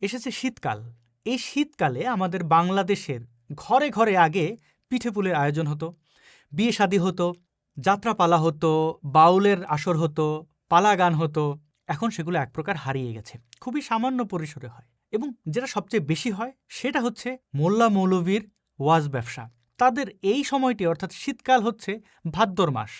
এসেছে শীতকাল। এই শীতকালে আমাদের বাংলাদেশের ঘরে ঘরে আগে পিঠেপুলের আয়োজন হতো। বিয়ে শাদী হতো, যাত্রাপালা হতো, বাউলের আসর হতো পালা গান হতো। এখন সেগুলো এক প্রকার হারিয়ে গেছে। খুবই সামান্য পরিসরে হয়। এবং যেটা সবচেয়ে বেশি হয়, সেটা হচ্ছে মোল্লা মৌলবীর ওয়াজ ব্যবসা। তাদের এই সময়টি, অর্থাৎ শীতকাল হচ্ছে ভাদ্র মাস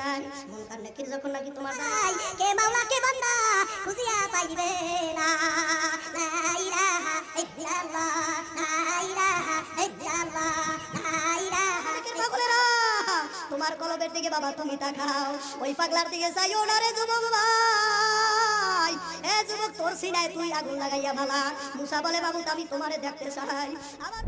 নাই। নাকির যখন নাকি তোমার যাই কে মাওলা কে বান্দা খুঁজিয়া পাইবে না। লা ইলাহা ইল্লাল্লাহ লা ইলাহা ইল্লাল্লাহ লা ইলাহা পাগলেরা তোমার কলবের দিকে বাবা তুমি তাকাও। ওই পাগলার দিকে যাইও না রে যুবক ভাই। এ যুবক তোর সিনায় তুই আগুন লাগাইয়া ভালা। মুসা বলে বাবু আমি তোমারে দেখতে চাই। আমার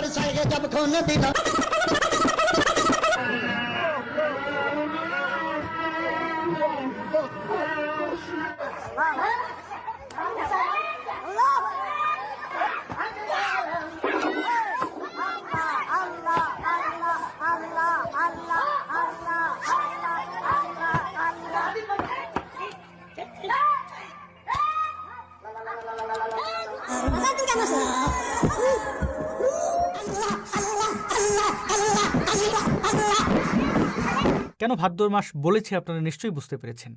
बरसाएगा जब खून दिला। কেন ভাদ্র মাস বলেছি আপনারা নিশ্চয়ই বুঝতে পেরেছেন।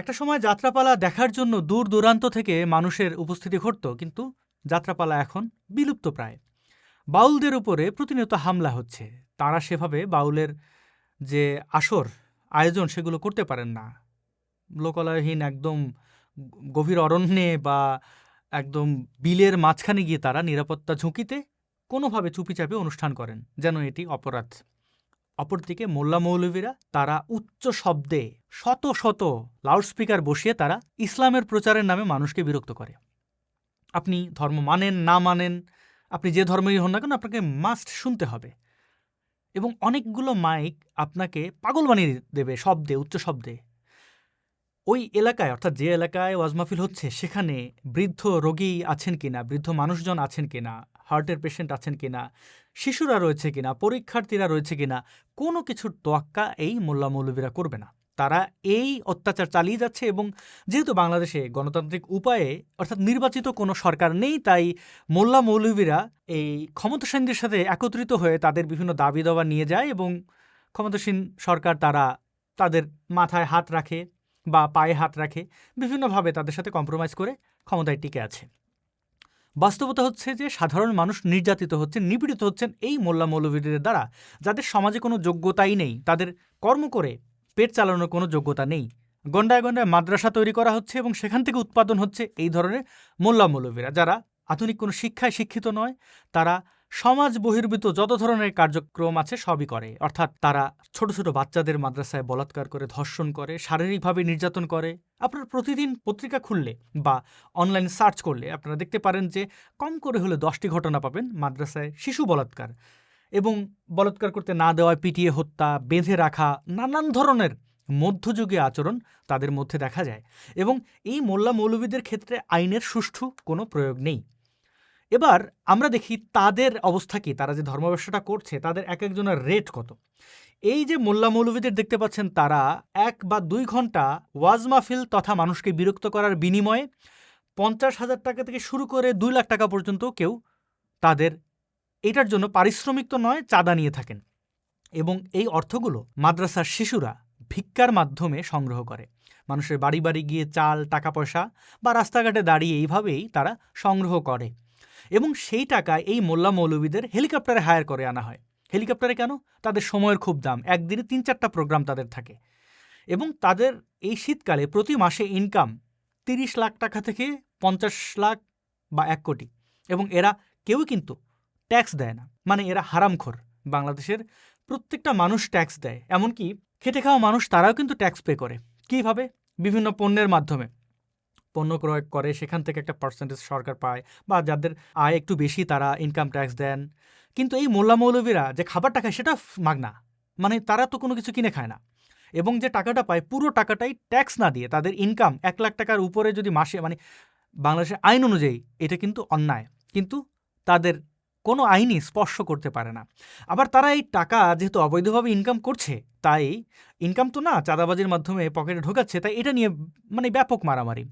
একটা সময় যাত্রাপালা দেখার জন্য দূর দূরান্ত থেকে মানুষের উপস্থিতি ঘটত, কিন্তু যাত্রাপালা এখন বিলুপ্ত প্রায়। বাউলদের উপরে প্রতিনিয়ত হামলা হচ্ছে। তারা সেভাবে বাউলের যে আসর, আয়োজন সেগুলো করতে পারেন না। লোকালয়হীন একদম গভীর অরণ্যে বা একদম বিলের মাঝখানে গিয়ে তারা নিরাপত্তা ঝুঁকিতে কোনোভাবে চুপিচাপি অনুষ্ঠান করেন, যেন এটি অপরাধ। অপরদিকে মোল্লা মৌলভীরা তারা উচ্চ শব্দে শত শত লাউডস্পিকার বসিয়ে তারা ইসলামের প্রচারের নামে মানুষকে বিরক্ত করে। আপনি ধর্ম মানেন, না মানেন, আপনি যে ধর্মেরই হন না কেন, আপনাকে মাস্ট শুনতে হবে। এবং অনেকগুলো মাইক আপনাকে পাগল বানিয়ে দেবে শব্দে, উচ্চ শব্দে। ওই এলাকায়, অর্থাৎ যে এলাকায় ওয়াজ মাহফিল হচ্ছে, সেখানে বৃদ্ধ রোগী আছেন কিনা, বৃদ্ধ মানুষজন আছেন কিনা, হার্টের পেশেন্ট আছেন কিনা, শিশুরা রয়েছে কিনা, পরীক্ষার্থীরা রয়েছে কিনা, কোনো কিছুর তোয়াক্কা এই মোল্লা মৌলবীরা করবে না। তারা এই অত্যাচার চালিয়ে যাচ্ছে এবং যেহেতু বাংলাদেশে গণতান্ত্রিক উপায়ে, অর্থাৎ নির্বাচিত কোনো সরকার নেই, তাই মোল্লা মৌলবীরা এই ক্ষমতাসীনদের সাথে একত্রিত হয়ে তাদের বিভিন্ন দাবি দাবা নিয়ে যায় এবং ক্ষমতাসীন সরকার তারা তাদের মাথায় হাত রাখে। বা পায়ে হাত রাখে, বিভিন্নভাবে তাদের সাথে কম্প্রোমাইজ করে ক্ষমতায় টিকে আছে। বাস্তবতা হচ্ছে যে সাধারণ মানুষ নির্যাতিত হচ্ছেন, নিপীড়িত হচ্ছেন এই মোল্লা মৌলবীদের দ্বারা। যাদের সমাজে কোনো যোগ্যতাই নেই, তাদের কর্ম করে পেট চালানোর কোনো যোগ্যতা নেই। গন্ডায় গন্ডায় মাদ্রাসা তৈরি করা হচ্ছে এবং সেখান থেকে উৎপাদন হচ্ছে এই ধরনের মোল্লা মৌলবীরা যারা আধুনিক কোনো শিক্ষায় শিক্ষিত নয়, তারা সমাজ বহির্ভূত যত ধরনের কার্যক্রম আছে সবই করে। অর্থাৎ তারা ছোট ছোট বাচ্চাদের মাদ্রাসায় বলাৎকার করে, ধর্ষণ করে, শারীরিকভাবে নির্যাতন করে। আপনার প্রতিদিন পত্রিকা খুললে বা অনলাইন সার্চ করলে আপনারা দেখতে পারেন যে কম করে হলে দশটি ঘটনা পাবেন মাদ্রাসায় শিশু বলাৎকার। এবং বলাৎকার করতে না দেওয়ায় পিটিয়ে হত্যা, বেঁধে রাখা, নানান ধরনের মধ্যযুগীয় আচরণ তাদের মধ্যে দেখা যায়। এবং এই মোল্লা মৌলবীদের ক্ষেত্রে আইনের সুষ্ঠু কোনো প্রয়োগ নেই। এবার আমরা দেখি তাদের অবস্থা কি, তারা যে ধর্ম ব্যবসাটা করছে, তাদের এক একজনের রেট কত? এই যে মোল্লা মৌলভীদের দেখতে পাচ্ছেন তারা, এক বা দুই ঘণ্টা ওয়াজ মাহফিল তথা মানুষকে বিরক্ত করার বিনিময়ে পঞ্চাশ হাজার টাকা থেকে শুরু করে দুই লাখ টাকা পর্যন্ত কেউ তাদের এটার জন্য পারিশ্রমিক তো নয়, চাঁদা নিয়ে থাকেন। এবং এই অর্থগুলো মাদ্রাসার শিশুরা ভিক্ষার মাধ্যমে সংগ্রহ করে। মানুষের বাড়ি বাড়ি গিয়ে চাল, টাকা পয়সা বা রাস্তাঘাটে দাঁড়িয়ে এইভাবেই তারা সংগ্রহ করে। এবং সেই টাকা এই মোল্লা মৌলবীদের হেলিকপ্টারে হায়ার করে আনা হয়। হেলিকপ্টারে কেন? তাদের সময়ের খুব দাম। একদিনে তিন চারটা প্রোগ্রাম তাদের থাকে। এবং তাদের এই শীতকালে প্রতি মাসে ইনকাম তিরিশ লাখ টাকা থেকে পঞ্চাশ লাখ বা এক কোটি। এবং এরা কেউ কিন্তু ট্যাক্স দেয় না। মানে এরা হারামখোর। বাংলাদেশের প্রত্যেকটা মানুষ ট্যাক্স দেয়। এমনকি খেটে খাওয়া মানুষ তারাও কিন্তু ট্যাক্স পে করে। কীভাবে? বিভিন্ন পণ্যের মাধ্যমে। পণ্য ক্রয় করে, সেখান থেকে একটা পার্সেন্টেজ সরকার পায় বা যাদের আয় একটু বেশি তারা ইনকাম ট্যাক্স দেন। কিন্তু এই মোল্লা মৌলবীরা যে খাবারটা খায় সেটা মাগনা। মানে তারা তো কোনো কিছু কিনে খায় না। এবং যে টাকাটা পায়, পুরো টাকাটাই ট্যাক্স না দিয়ে তাদের ইনকাম এক লাখ টাকার উপরে যদি মাসে মানে বাংলাদেশের আইন অনুযায়ী এটা কিন্তু অন্যায়। কিন্তু তাদের কোনো আইনই স্পর্শ করতে পারে না। আবার তারা এই টাকা যেহেতু অবৈধভাবে ইনকাম করছে তাই ইনকাম তো না চাঁদাবাজির মাধ্যমে পকেটে ঢোকাচ্ছে, তাই এটা নিয়ে মানে ব্যাপক মারামারি।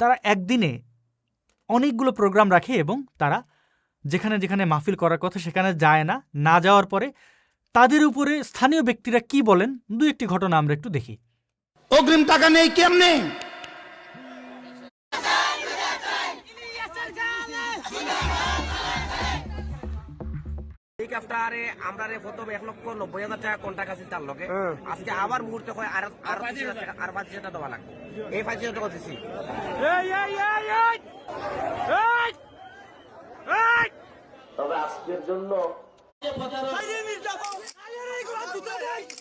তারা একদিনে অনেকগুলো প্রোগ্রাম রাখে এবং তারা যেখানে যেখানে মাহফিল করার কথা সেখানে যায় না না যাওয়ার পরে তাদের উপরে স্থানীয় ব্যক্তিরা কি বলেন? দু একটি ঘটনা আমরা একটু দেখি। অগ্রিম টাকা নেই, কেমনে? ঠিক আফটারে আমরা রে প্রথম এক লক্ষ নব্বই হাজার টাকা কন্টাক্ট আছে তার লগে। আজকে আবার মুহূর্তে কয় আর আর হাজার টাকা আর পঁচিশ হাজার টাকা দেওয়া লাগবে। এই পঁচিশ হাজার টাকা দিছি।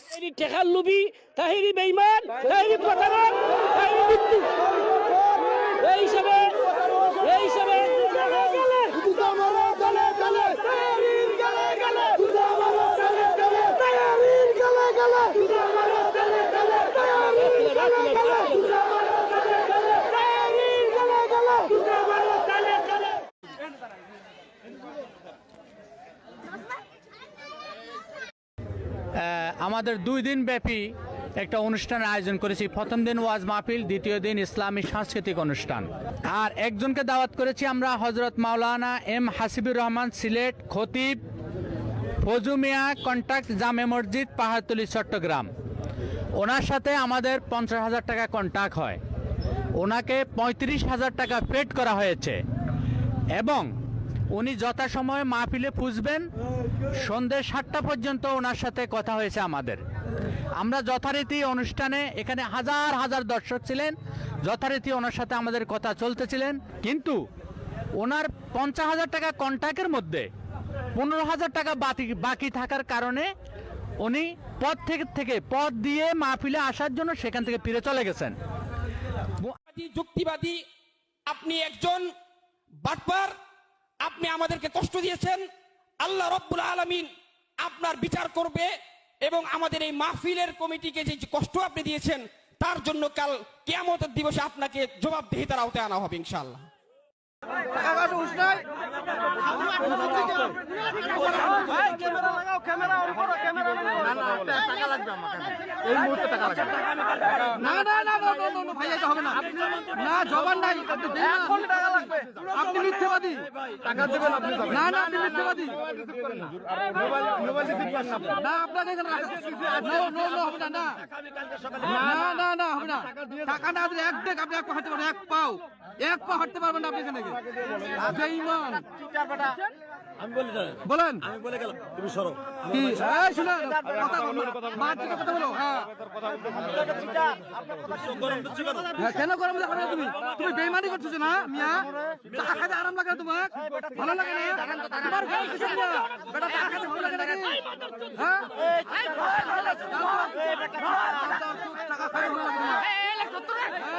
তাহিরি টেকার লুবি তাহিরি বেইমান তাহিরি প্রতারক তাহিরি মৃত্যু। এই হিসাবে আমাদের দুই দিন ব্যাপী একটা অনুষ্ঠানের আয়োজন করেছি। প্রথম দিন ওয়াজ মাহফিল, দ্বিতীয় দিন ইসলামী সাংস্কৃতিক অনুষ্ঠান। আর একজনকে দাওয়াত করেছি আমরা হজরত মাওলানা এম হাসিবুর রহমান, সিলেট, খতিব, ফজু মিয়া কন্ট্যাক্ট জামে মসজিদ, পাহাড়তলি, চট্টগ্রাম। ওনার সাথে আমাদের পঞ্চাশ হাজার টাকা কন্ট্যাক্ট হয়। ওনাকে পঁয়ত্রিশ হাজার টাকা পেড করা হয়েছে। এবং উনি যথাসময়ে মাহফিলে পুষবেন সন্ধ্যে সাতটা পর্যন্ত ওনার সাথে কথা হয়েছে আমাদের আমরা যথারীতি অনুষ্ঠানে এখানে হাজার হাজার দর্শক ছিলেন যথারীতি ওনার সাথে আমাদের কথা চলতেছিলেন কিন্তু ওনার পঞ্চাশ হাজার টাকা কন্ট্যাক্টের মধ্যে পনেরো হাজার টাকা বাকি বাকি থাকার কারণে উনি পদ থেকে থেকে পদ দিয়ে মাহফিলে আসার জন্য সেখান থেকে ফিরে চলে গেছেন যুক্তিবাদী আপনি একজন বাটপার আপনি আমাদেরকে কষ্ট দিয়েছেন। আল্লাহ রব্বুল আলমিন আপনার বিচার করবে এবং আমাদের এই মাহফিলের কমিটিকে যে কষ্ট আপনি দিয়েছেন, তার জন্য কাল কেয়ামতের দিবসে আপনাকে জবাবদেহিতার আওতায় আনা হবে টাকা না দিলে এক দেখ, আপনি এক পা হাঁটতে পারবেন, এক পাও। এক পা হাঁটতে পারবেন না আপনি এখানে বলেন। আমি বলে গেলাম তুমি সরো। কি? এই কথা বলো মাঝখানে কথা বলো হ্যাঁ। হ্যাঁ, কেন গরম লাগে না তুমি? তুমি বেইমানি করছ না মিয়া? টাকা খাইতে আরাম লাগে না তোমার? ভালো লাগে না? তোমার ঘর কিসের না। বেটা টাকা খাইতে ভালো লাগে নাকি হ্যাঁ? টাকা খাইতে ভালো লাগে না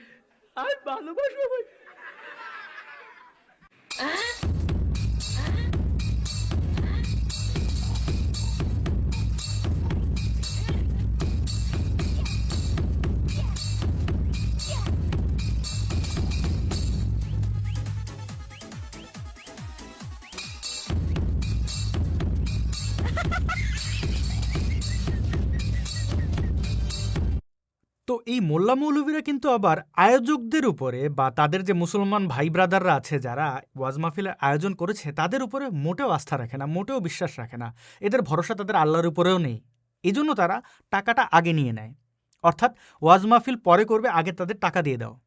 আর ভালোবাসা পাইবেন তো এই মোল্লা মৌলবীরা কিন্তু আবার আয়োজকদের উপরে বা তাদের যে মুসলমান ভাই ব্রাদাররা আছে যারা ওয়াজ মাহফিলের আয়োজন করেছে, তাদের উপরে মোটেও আস্থা রাখে না, মোটেও বিশ্বাস রাখে না। এদের ভরসা তাদের আল্লাহর উপরেও নেই। এই জন্য তারা টাকাটা আগে নিয়ে নেয়। অর্থাৎ ওয়াজ মাহফিল পরে করবে, আগে তাদের টাকা দিয়ে দাও।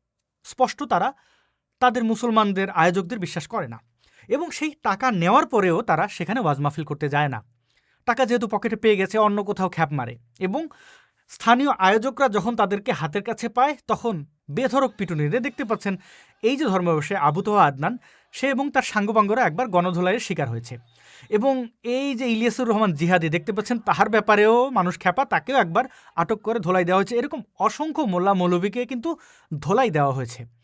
স্পষ্ট তারা তাদের মুসলমানদের আয়োজকদের বিশ্বাস করে না। এবং সেই টাকা নেওয়ার পরেও তারা সেখানে ওয়াজ মাহফিল করতে যায় না। টাকা যেহেতু পকেটে পেয়ে গেছে, অন্য কোথাও খ্যাপ মারে। এবং স্থানীয় আয়োজকরা যখন তাদেরকে হাতের কাছে পায়, তখন বেধরক পিটুনিতে দেখতে পাচ্ছেন। এই যে ধর্মবশে আবুতোহা আদনান, সে এবং তার সাঙ্গপাঙ্গরা একবার গণধোলাইয়ের শিকার হয়েছে। এবং এই যে ইলিয়াসুর রহমান জিহাদি দেখতে পাচ্ছেন, তাহার ব্যাপারেও মানুষ খ্যাপা, তাকেও একবার আটক করে ধোলাই দেওয়া হয়েছে। এরকম অসংখ্য মোল্লা মৌলভীকে কিন্তু ধোলাই দেওয়া হয়েছে।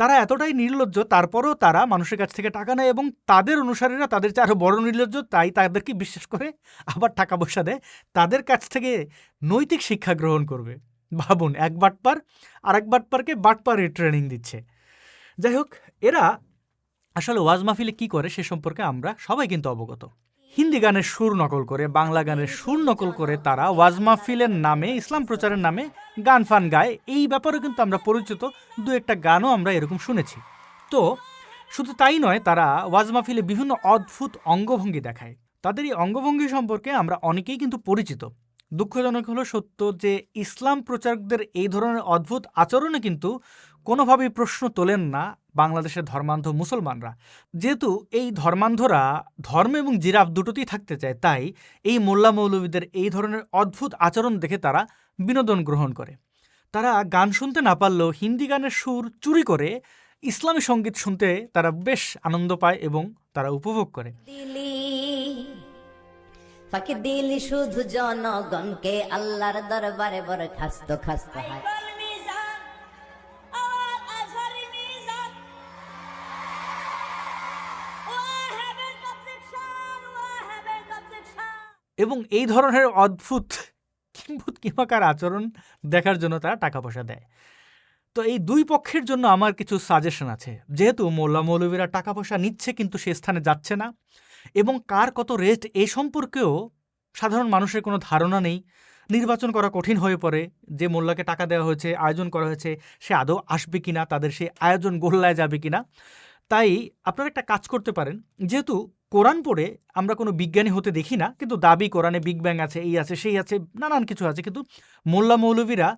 তারা এতটাই নির্লজ্জ, তারপরেও তারা মানুষের কাছ থেকে টাকা নেয় এবং তাদের অনুসারীরা তাদের চেয়ে আরও বড় নির্লজ্জ, তাই তাদেরকে বিশ্বাস করে আবার টাকা পয়সা দেয়। তাদের কাছ থেকে নৈতিক শিক্ষা গ্রহণ করবে। ভাবুন, এক বাটপার আর এক বাটপারকে বাটপারের ট্রেনিং দিচ্ছে। যাই হোক, এরা আসলে ওয়াজ মাহফিলে কী করে সে সম্পর্কে আমরা সবাই কিন্তু অবগত। হিন্দি গানের সুর নকল করে, বাংলা গানের সুর নকল করে তারা ওয়াজ মাহফিলের নামে, ইসলাম প্রচারের নামে গান ফান গায়। এই ব্যাপারে কিন্তু আমরা পরিচিত, দু একটা গানও আমরা এরকম শুনেছি। তো শুধু তাই নয়, তারা ওয়াজ মাহফিলে বিভিন্ন অদ্ভুত অঙ্গভঙ্গি দেখায়। তাদের এই অঙ্গভঙ্গি সম্পর্কে আমরা অনেকেই কিন্তু পরিচিত। দুঃখজনক হলো সত্য যে ইসলাম প্রচারকদের এই ধরনের অদ্ভুত আচরণে কিন্তু কোনোভাবেই প্রশ্ন তোলেন না বাংলাদেশের ধর্মান্ধ মুসলমানরা। যেহেতু এই ধর্মান্ধরা ধর্ম এবং জিরাফ দুটোতেই থাকতে চায়, তাই এই মোল্লা মৌলবীদের এই ধরনের অদ্ভুত আচরণ দেখে তারা বিনোদন গ্রহণ করে। তারা গান শুনতে না পারলেও হিন্দি গানের সুর চুরি করে ইসলামী সংগীত শুনতে তারা বেশ আনন্দ পায় এবং তারা উপভোগ করে। ফাঁকি দিলি শুধু জনগণকে, আল্লাহর দরবারে বড় খাস্ত খাস্ত হয়। এবং এই ধরনের অদ্ভুত কিম্ভূত কিমাকার আচরণ দেখার জন্য তারা টাকা পয়সা দেয়। তো এই দুই পক্ষের জন্য আমার কিছু সাজেশন আছে। যেহেতু মোল্লা মৌলবীরা টাকা পয়সা নিচ্ছে কিন্তু সে স্থানে যাচ্ছে না এবং কার কত রেস্ট এই সম্পর্কেও সাধারণ মানুষের কোনো ধারণা নেই। নির্বাচন করা কঠিন হয়ে পড়ে। যে মোল্লাকে টাকা দেওয়া হয়েছে, আয়োজন করা হয়েছে, সে আদৌ আসবে কিনা, তাদের সেই আয়োজন গোল্লায় যাবে কিনা। তাই আপনারা একটা কাজ করতে পারেন। যেহেতু কোরআন পড়ে আমরা কোনো বিজ্ঞানী হতে দেখি না, কিন্তু দাবি কোরআনে বিগ ব্যাং আছে, এই আছে, সেই আছে, নানান কিছু আছে, কিন্তু মোল্লা মৌলবীরা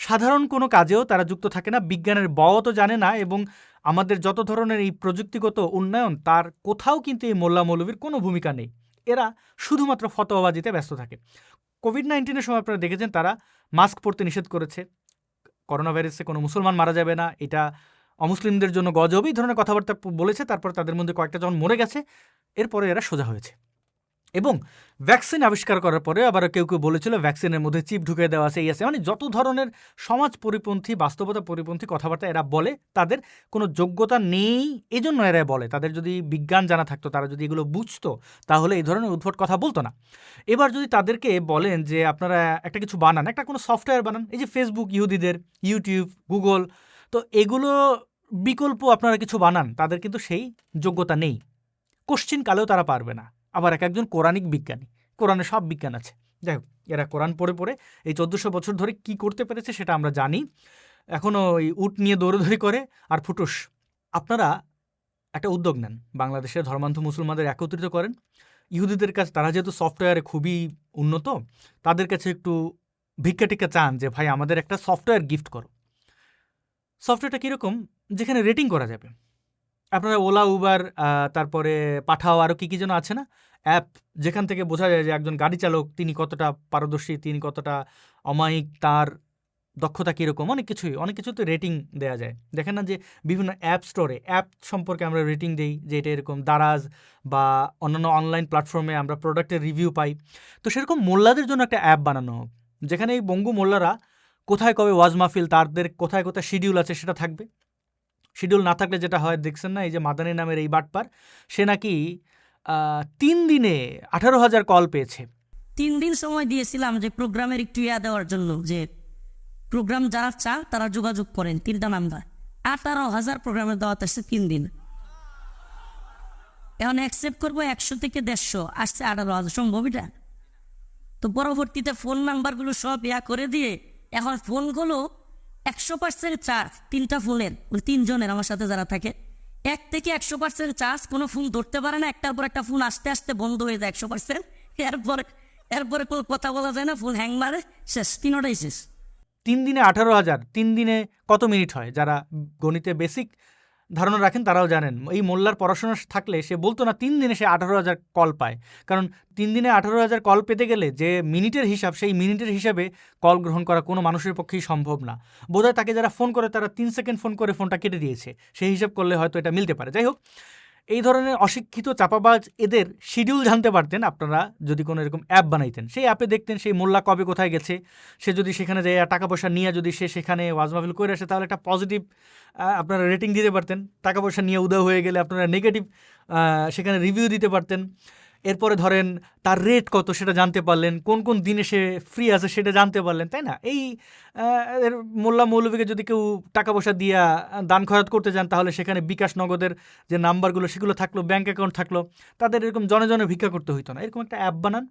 সাধারণ কোনো কাজেও তারা যুক্ত থাকে না, বিজ্ঞানের তো জানে না এবং আমাদের যত ধরনের এই প্রযুক্তিগত উন্নয়ন, তার কোথাও কিন্তু এই মোল্লা মৌলবীর কোনো ভূমিকা নেই। এরা শুধুমাত্র ফতোয়াবাজিতে ব্যস্ত থাকে। কোভিড নাইন্টিনের সময় আপনারা দেখেছেন, তারা মাস্ক পরতে নিষেধ করেছে। করোনা ভাইরাসে কোনো মুসলমান মারা যাবে না, এটা অমুসলিমদের জন্য গজব, এই ধরনের কথাবার্তা বলেছে, তারপর তাদের মধ্যে কয়েকটা যখন মরে গেছে, এরপরে এরা সোজা হয়েছে। এবং ভ্যাকসিন আবিষ্কার করার পরে আবার কেউ কেউ বলেছিল ভ্যাকসিনের মধ্যে চিপ ঢুকে দেওয়া আছে, এই আছে। মানে যত ধরনের সমাজ পরিপন্থী, বাস্তবতা পরিপন্থী কথাবার্তা এরা বলে, তাদের কোনো যোগ্যতা নেই এই জন্য এরা বলে। তাদের যদি বিজ্ঞান জানা থাকতো, তারা যদি এগুলো বুঝতো, তাহলে এই ধরনের উদ্ভট কথা বলতো না। এবার যদি তাদেরকে বলেন যে, আপনারা একটা কিছু বানান, একটা কোনো সফটওয়্যার বানান, এই যে ফেসবুক ইহুদিদের ইউটিউব গুগল তো এগুলো বিকল্প আপনারা কিছু বানান, তাদের কিন্তু সেই যোগ্যতা নেই। কোশ্চিন কালেও তারা পারবে না। আবার এক একজন কোরআনিক বিজ্ঞানী, কোরআনে সব বিজ্ঞান আছে। যাই হোক, এরা কোরআন পড়ে পড়ে এই চোদ্দোশো বছর ধরে কি করতে পেরেছে সেটা আমরা জানি। এখনও ওই উট নিয়ে দৌড়দৌড়ি করে আর ফুটুস। আপনারা একটা উদ্যোগ নেন। বাংলাদেশের ধর্মান্ধ মুসলমানদের একত্রিত করেন। ইহুদিদের কাছে, তারা যেহেতু সফটওয়্যারে খুবই উন্নত, তাদের কাছে একটু ভিক্ষা টিক্ষা চান যে, ভাই, আমাদের একটা সফটওয়্যার গিফট করো। সফটওয়্যারটা কীরকম? যেখানে রেটিং করা যাবে। আপনারা ওলা, উবার তারপরে পাঠাও আরও কী কী যেন আছে না? অ্যাপ, যেখান থেকে বোঝা যায় যে একজন গাড়ি চালক, তিনি কতটা পারদর্শী, তিনি কতটা অমায়িক, তার দক্ষতা কীরকম, অনেক কিছুই, অনেক কিছুতে রেটিং দেওয়া যায়। দেখেন না যে বিভিন্ন অ্যাপ স্টোরে অ্যাপ সম্পর্কে আমরা রেটিং দিই যে এটা এরকম দারাজ বা অন্যান্য অনলাইন প্ল্যাটফর্মে আমরা প্রোডাক্টের রিভিউ পাই। তো সেরকম মোল্লাদের জন্য একটা অ্যাপ বানানো হোক, যেখানে এই বঙ্গু মোল্লারা কোথায় কবে ওয়াজ মাহফিল, তাদের কোথায় কোথায় শিডিউল আছে সেটা থাকবে। শিডিউল না থাকলে যেটা হয়, দেখছেন না? এই যে মাদানী নামের এই বাটপার, সে নাকি তিন দিনে আঠারো হাজার কল পেয়েছে। তিন দিন সময় দিয়েছিলাম যে প্রোগ্রামের একটু ইয়া দেওয়ার জন্য, যে প্রোগ্রাম যারা চান তারা যোগাযোগ করেন, তিনটা নাম্বার। আঠারো হাজার প্রোগ্রামের দাওয়াত আসছে তিন দিন। এখন অ্যাকসেপ্ট করব একশো থেকে দেড়শো, আসছে আঠারো হাজার, সম্ভব এটা? তো পরবর্তীতে ফোন নাম্বারগুলো সব ইয়া করে দিয়ে, এখন ফোনগুলো একশো পার্সেন্ট চার্জ তিনটা ফোনের তিনজনের আমার সাথে যারা থাকে, এক থেকে একশো পার্সেন্ট চার্জ, কোনো ফোন ধরতে পারে না, একটার পর একটা ফোন আস্তে আস্তে বন্ধ হয়ে যায় একশো পার্সেন্ট এরপর, এরপরে কোনো কথা বলা যায় না ফোন হ্যাং মারে, শেষ, তিনোটাই শেষ। তিন দিনে আঠারো হাজার, তিন দিনে কত মিনিট হয়? যারা গণিতে বেসিক ধারণা রাখেন, তারাও জানেন। এই মোল্লার পড়াশোনা থাকলে সে বলতো না, তিন দিনে সে আঠারো হাজার কল পায়। কারণ তিন দিনে আঠারো হাজার কল পেতে গেলে যে মিনিটের হিসাব, সেই মিনিটের হিসাবে কল গ্রহণ করা কোনো মানুষের পক্ষেই সম্ভব না। বোধহয় তাকে যারা ফোন করে, তারা তিন সেকেন্ড ফোন করে ফোনটা কেটে দিয়েছে। সেই হিসাব করলে হয়তো এটা মিলতে পারে। যাই হোক এই ধরনের অশিক্ষিত চাপাবাজ এদের শিডিউল জানতে পারতেন আপনারা যদি কোনো এরকম অ্যাপ বানাইতেন। সেই অ্যাপে দেখতেন সেই মোল্লা কবে কোথায় গেছে, সে যদি সেখানে যায় টাকা পয়সা নিয়ে যদি সে সেখানে ওয়াজমাফিল করে আসে, তাহলে একটা পজিটিভ আপনারা রেটিং দিতে পারতেন। টাকা পয়সা নিয়ে উদয় হয়ে গেলে আপনারা নেগেটিভ সেখানে রিভিউ দিতে পারতেন। এরপরে ধরেন তার রেট কত সেটা জানতে পারলেন, কোন কোন দিনে সে ফ্রি আছে সেটা জানতে পারলেন, তাই না? এই মোল্লা মৌলভীকে যদি কেউ টাকা পয়সা দিয়া দান খরচ করতে যান, তাহলে সেখানে বিকাশ নগদের যে নাম্বারগুলো সেগুলো থাকল ব্যাঙ্ক অ্যাকাউন্ট থাকল, তাদের এরকম জনে জনে ভিক্ষা করতে হইতো না। এরকম একটা অ্যাপ বানান।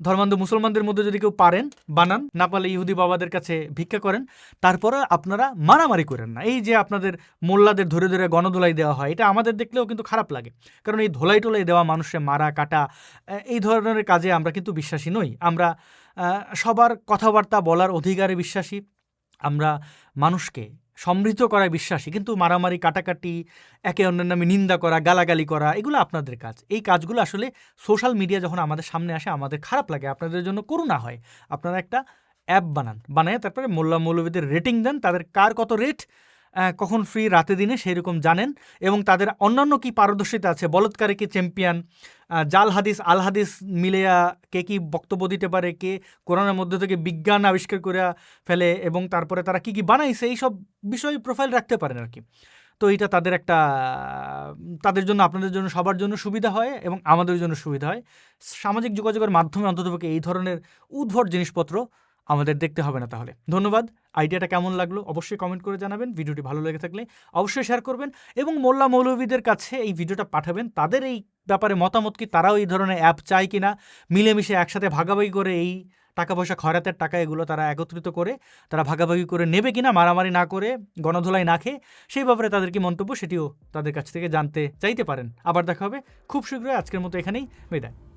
ধর্মান্ধ মুসলমানদের মধ্যে যদি কেউ পারেন, বানান, না পারলে ইহুদি বাবাদের কাছে ভিক্ষা করেন, তারপরে আপনারা মারামারি করেন না। এই যে আপনাদের মোল্লাদের ধরে ধরে গণধোলাই দেওয়া হয়, এটা আমাদের দেখলেও কিন্তু খারাপ লাগে। কারণ এই ধোলাই টোলাই দেওয়া মানুষে মারা কাটা এই ধরনের কাজে আমরা কিন্তু বিশ্বাসী নই। আমরা সবার কথাবার্তা বলার অধিকারে বিশ্বাসী। আমরা মানুষকে সমৃদ্ধ করায় বিশ্বাসী। কিন্তু মারামারি, কাটাকাটি, একে অন্যের নামে নিন্দা করা, গালাগালি করা, এগুলো আপনাদের কাজ। এই কাজগুলো আসলে সোশ্যাল মিডিয়া যখন আমাদের সামনে আসে, আমাদের খারাপ লাগে। আপনাদের জন্য করুণা হয়। আপনারা একটা অ্যাপ বানান। বানায় তারপরে মোল্লা মৌলবীদের রেটিং দেন। তাদের কার কত রেট কখন ফ্রি রাতে দিনে সেই রকম জানেন এবং তাদের অন্যান্য কি পারদর্শিতা আছে? বলৎকারে কি চ্যাম্পিয়ন জাল হাদিস, আল হাদিস মিলেয়া কে কি বক্তব্য দিতে পারে, কে কোরআনের মধ্যে থেকে বিজ্ঞান আবিষ্কার করে ফেলে এবং তারপরে তারা কি কি বানাইছে এই সব বিষয় প্রোফাইল রাখতে পারেন আর কি তো এটা তাদের একটা, তাদের জন্য, আপনাদের জন্য, সবার জন্য সুবিধা হয় এবং আমাদের জন্য সুবিধা হয়। সামাজিক যোগাযোগের মাধ্যমে অন্ততপক্ষে এই ধরনের উদ্ভট জিনিসপত্র আমাদের দেখতে হবে না তাহলে। ধন্যবাদ। আইডিয়াটা কেমন লাগল অবশ্যই কমেন্ট করে জানাবেন। ভিডিওটি ভালো লেগে থাকলে অবশ্যই শেয়ার করবেন এবং মোল্লা মৌলবীদের কাছে এই ভিডিওটা পাঠাবেন। তাদের এই ব্যাপারে মতামত কি? তারাও এই ধরনের অ্যাপ চায় কিনা? মিলেমিশে একসাথে ভাগাভাগি করে এই টাকা পয়সা খয়রাতের টাকা এগুলো তারা একত্রিত করে, তারা ভাগাভাগি করে নেবে কিনা, মারামারি না করে, গণধোলাই না খেয়ে, সেই ব্যাপারে তাদের কি মন্তব্য সেটিও তাদের কাছ থেকে জানতে চাইতে পারেন। আবার দেখা হবে খুব শীঘ্রই। আজকের মতো এখানেই। বিদায়।